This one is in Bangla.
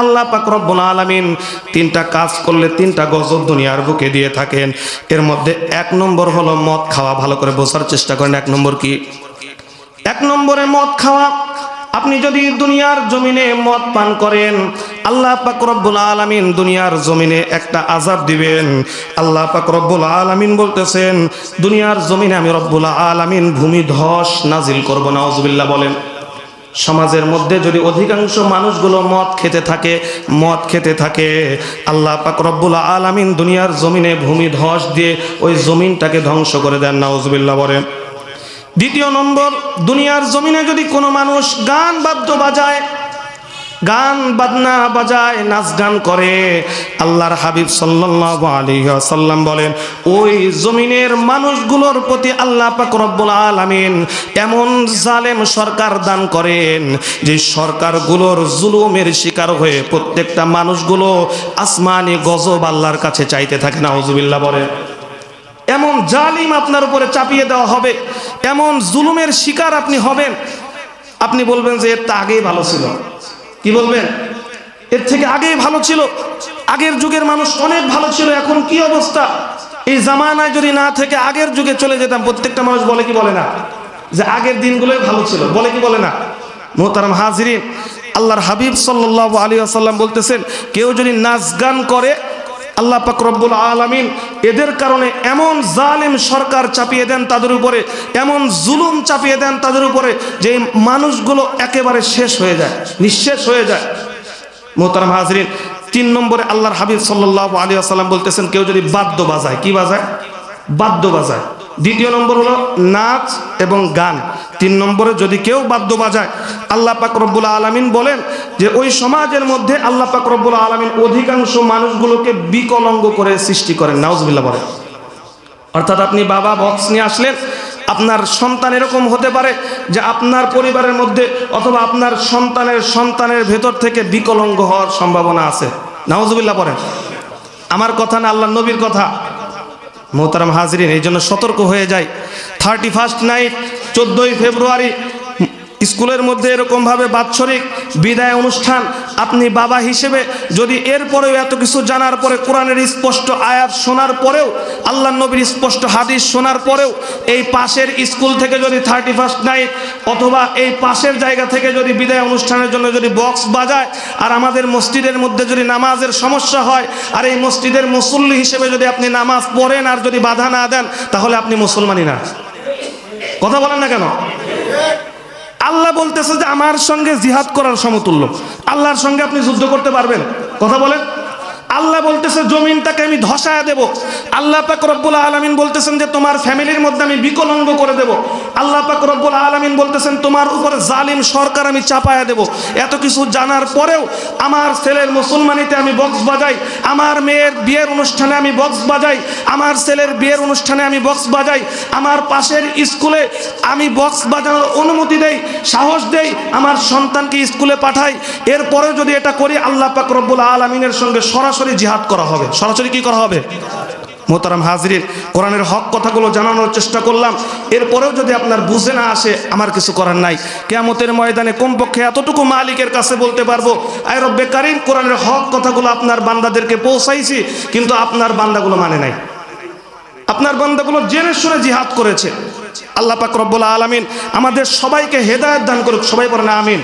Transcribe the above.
আল্লাহ পাক রব্বুল আলামিন তিনটা কাজ করলে তিনটা গজব দুনিয়ার বুকে দিয়ে থাকেন। এর মধ্যে এক নম্বর হলো মদ খাওয়া, ভালো করে বোঝার চেষ্টা করেন। এক নম্বর কি? এক নম্বরে মদ খাওয়া, আপনি যদি দুনিয়ার জমিনে মদ পান করেন, আল্লাহ পাক রব্বুল আলামিন দুনিয়ার জমিনে একটা আজাব দিবেন। আল্লাহ পাক রব্বুল আলামিন বলতেছেন, দুনিয়ার জমিনে আমি রব্বুল আলামিন ভূমি ধস নাজিল করব। নাউজুবিল্লাহ বলেন। সমাজের মধ্যে যদি অধিকাংশ মানুষগুলো মদ খেতে থাকে, মদ খেতে থাকে, আল্লাহ পাক রব্বুল আলামিন দুনিয়ার জমিনে ভূমি ধস দিয়ে ওই জমিনটাকে ধ্বংস করে দেন নাউজবিল্লা বলে দ্বিতীয় নম্বর, দুনিয়ার জমিনে যদি কোনো মানুষ গান বাদ্য বাজায় গান বাজনা বাজায় নাচ গান করে। আল্লাহর হাবিব সাল্লাল্লাহু আলাইহি বলেন, ওই জমিনের মানুষগুলোর প্রতি আল্লাহ পাক রব্বুল আলামিন এমন জালেম সরকার দান করেন, যে সরকারগুলোর জুলুমের শিকার হয়ে প্রত্যেকটা মানুষগুলো আসমানি গজব আল্লাহর কাছে চাইতে থাকে। নাউজুবিল্লাহ বলেন, এমন জালিম আপনার উপরে চাপিয়ে দেওয়া হবে, এমন জুলুমের শিকার আপনি হবেন। আপনি বলবেন যে এর তা আগেই ভালো ছিল। কি বলবেন? এর থেকে আগেই ভালো ছিল। আগের যুগের মানুষ অনেক ভালো ছিল, এখন কি অবস্থা? এই জামানায় যদি না থেকে আগের যুগে চলে যেতাম, প্রত্যেকটা মানুষ বলে কি বলে না? যে আগের দিনগুলোই ভালো ছিল, বলে কি বলে না? মোহতারাম হাজিরিন, আল্লাহর হাবিব সাল্লাল্লাহু আলী আসাল্লাম বলতেছেন, কেউ যদি নাচ গান করে, আল্লাহ পাক রব্বুল আলামিন এদের কারণে এমন জালিম সরকার চাপিয়ে দেন তাদের উপরে, এমন জুলুম চাপিয়ে দেন তাদের উপরে যে মানুষগুলো একেবারে শেষ হয়ে যায়, নিঃশেষ হয়ে যায়। মোহতারাম হাজরিন, তিন নম্বরে আল্লাহর হাবিব সাল্লাহ আলী আসাল্লাম বলতেছেন, কেউ যদি বাদ্য বাজায়, কি বাজায়? বাদ্য বাজায়। দ্বিতীয় নম্বর হলো নাচ এবং গান। তিন নম্বরে যদি কেউ বাদ্য বাজায়, আল্লাহ পাক রব্বুল আলমিন বলেন যে ওই সমাজের মধ্যে আল্লাহ পাক রব্বুল আলমিন অধিকাংশ মানুষগুলোকে বিকলঙ্গ করে সৃষ্টি করেন। নাউজবিল্লা বলেন। অর্থাৎ আপনি বাবা বক্স নিয়ে আসলেন, আপনার সন্তান এরকম হতে পারে যে আপনার পরিবারের মধ্যে অথবা আপনার সন্তানের সন্তানের ভেতর থেকে বিকলঙ্গ হওয়ার সম্ভাবনা আছে। নাউজবিল্লা বলেন। আমার কথা না আল্লাহ নবীর কথা। মোহতারাম হাজরিন এই জন্য সতর্ক হয়ে যায়। থার্টি ফার্স্ট নাইট চোদ্দোই ফেব্রুয়ারি স্কুলের মধ্যে এরকমভাবে বাৎসরিক বিদায় অনুষ্ঠান আপনি বাবা হিসেবে যদি এরপরেও এত কিছু জানার পরে কোরআনের স্পষ্ট আয়াত শোনার পরেও আল্লাহ নবীর স্পষ্ট হাদিস শোনার পরেও, এই পাশের স্কুল থেকে যদি থার্টি ফার্স্ট নাইট অথবা এই পাশের জায়গা থেকে যদি বিদায় অনুষ্ঠানের জন্য যদি বক্স বাজায়, আর আমাদের মসজিদের মধ্যে যদি নামাজের সমস্যা হয়, আর এই মসজিদের মুসল্লি হিসেবে যদি আপনি নামাজ পড়েন আর যদি বাধা না দেন, তাহলে আপনি মুসলমানই না। কথা বলেন না কেন? আল্লাহ বলতেছে যে আমার সঙ্গে জিহাদ করার সমতুল্য। আল্লাহর সঙ্গে আপনি যুদ্ধ করতে পারবেন। কথা বলেন। আল্লাহ বলতেছে, জমিনটাকে আমি ধসায় দেব। আল্লাহ পাক রব্বুল আলমিন বলতেছেন যে, তোমার ফ্যামিলির মধ্যে আমি বিকলঙ্গ করে দেব। আল্লাহ পাক রব্বুল আলমিন বলতেছেন, তোমার উপরে জালিম সরকার আমি চাপায়া দেব। এত কিছু জানার পরেও আমার ছেলের মুসলমানিতে আমি বক্স বাজাই, আমার মেয়ের বিয়ের অনুষ্ঠানে আমি বক্স বাজাই আমার ছেলের বিয়ের অনুষ্ঠানে আমি বক্স বাজাই, আমার পাশের স্কুলে আমি বক্স বাজানোর অনুমতি দেই, সাহস দেই, আমার সন্তানকে স্কুলে পাঠাই। এরপরে যদি এটা করি, আল্লাহ পাক রব্বুল আলমিনের সঙ্গে সরাসরি জিহাদ করা হবে। সরাসরি কি করা হবে? মোতারাম হাজরিন, কোরআনের হক কথাগুলো জানানোর চেষ্টা করলাম। এরপরেও যদি আপনার বুঝে না আসে, আমার কিছু করার নাই। কেয়ামতের ময়দানে কমপক্ষে এতটুকু মালিকের কাছে বলতে পারব, আয় রব্বে কারিম, কোরআনের হক কথাগুলো আপনার বান্দাদেরকে পৌঁছাইছি, কিন্তু আপনার বান্দাগুলো মানে নাই। আপনার বান্দাগুলো জেনে শুনে জিহাদ করেছে। আল্লাহ পাক রব্বুল আলমিন আমাদের সবাইকে হেদায়ত দান করুক, সবাই বলেন আমিন।